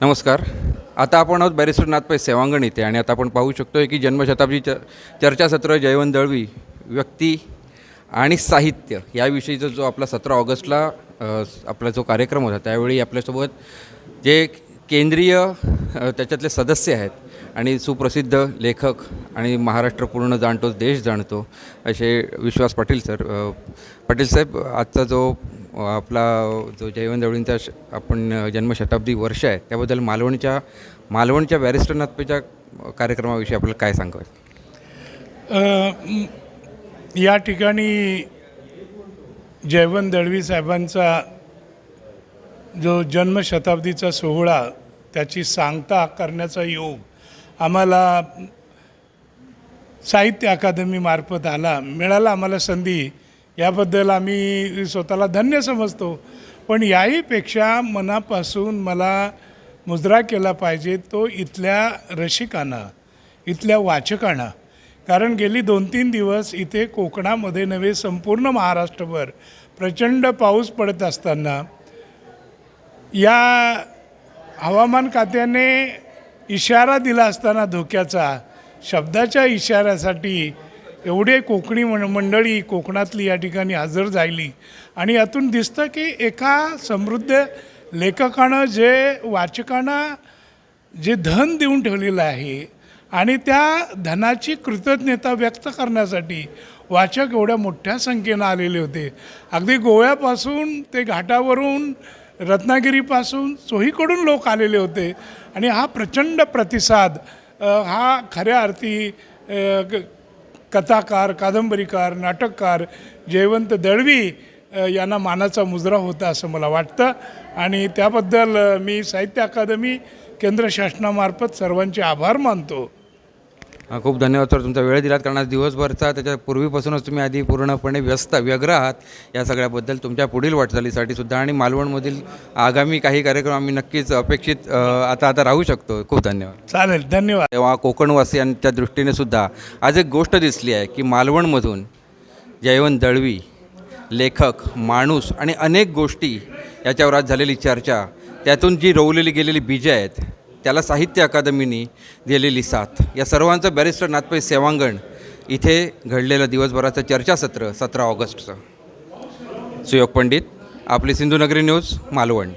नमस्कार. आता आपण आहोत बॅरिस्टर नाथपै सेवांगण इथे आणि आता आपण पाहू शकतो की जन्मशताब्दी च चर्चासत्र जयवंत दळवी व्यक्ती आणि साहित्य याविषयीचा जो आपला सतरा ऑगस्टला आपला जो कार्यक्रम होता त्यावेळी आपल्यासोबत जे केंद्रीय त्याच्यातले सदस्य आहेत आणि सुप्रसिद्ध लेखक आणि महाराष्ट्र पूर्ण जाणतो देश जाणतो असे विश्वास पाटील सर पाटील साहेब आजचा जो आपला जो जयवंत दळवींचा आपण जन्मशताब्दी वर्ष आहे त्याबद्दल मालवणच्या मालवणच्या बॅरिस्टर नाथपेच्या कार्यक्रमाविषयी आपल्याला काय सांगावं या ठिकाणी जयवंत दळवी साहेबांचा जो जन्मशताब्दीचा सोहळा त्याची सांगता करण्याचा योग आम्हाला साहित्य अकादमीमार्फत आला मिळाला आम्हाला संधी याबद्दल आम्ही स्वतःला धन्य समजतो. पण याहीपेक्षा मनापासून मला मुजरा केला पाहिजे तो इथल्या रसिकांना इथल्या वाचकांना. कारण गेली दोन तीन दिवस इथे कोकणामध्ये नव्हे संपूर्ण महाराष्ट्रभर प्रचंड पाऊस पडत असताना या हवामान खात्याने इशारा दिला असताना धोक्याचा शब्दाच्या इशाऱ्यासाठी एवढे कोकणी मं मंडळी कोकणातली या ठिकाणी हजर झाली. आणि यातून दिसतं की एका समृद्ध लेखकानं जे वाचकांना जे धन देऊन ठेवलेलं आहे आणि त्या धनाची कृतज्ञता व्यक्त करण्यासाठी वाचक एवढ्या मोठ्या संख्येनं आलेले होते. अगदी गोव्यापासून ते घाटावरून रत्नागिरीपासून चोहीकडून लोक आलेले होते. आणि हा प्रचंड प्रतिसाद हा खऱ्या अर्थी कथाकार कादंबरीकार नाटककार जयवंत दळवी यांना मानाचा मुजरा होता असं मला वाटतं. आणि त्याबद्दल मी साहित्य अकादमी केंद्र शासनामार्फत सर्वांचे आभार मानतो. खूप धन्यवाद सर. तुमचा वेळ दिलात कारण आज दिवसभरचा त्याच्या पूर्वीपासूनच तुम्ही आधी पूर्णपणे व्यस्त व्यग्र आहात. या सगळ्याबद्दल तुमच्या पुढील वाटचालीसाठी सुद्धा आणि मालवणमधील आगामी काही कार्यक्रम आम्ही नक्कीच अपेक्षित आता आता राहू शकतो. खूप धन्यवाद. चालेल. धन्यवाद. तेव्हा कोकणवासियांच्या दृष्टीने सुद्धा आज एक गोष्ट दिसली आहे की मालवणमधून जयवंत दळवी लेखक माणूस आणि अनेक गोष्टी याच्यावर आज झालेली चर्चा त्यातून जी रोवलेली गेलेली बीजं आहेत त्याला साहित्य अकादमीने दिलेली साथ. या सर्वांचं बॅरिस्टर नाथपै सेवांगण इथे घडलेलं दिवसभराचं चर्चासत्र सतरा ऑगस्टचं. सुयोग पंडित आपली सिंधुनगरी न्यूज मालवण.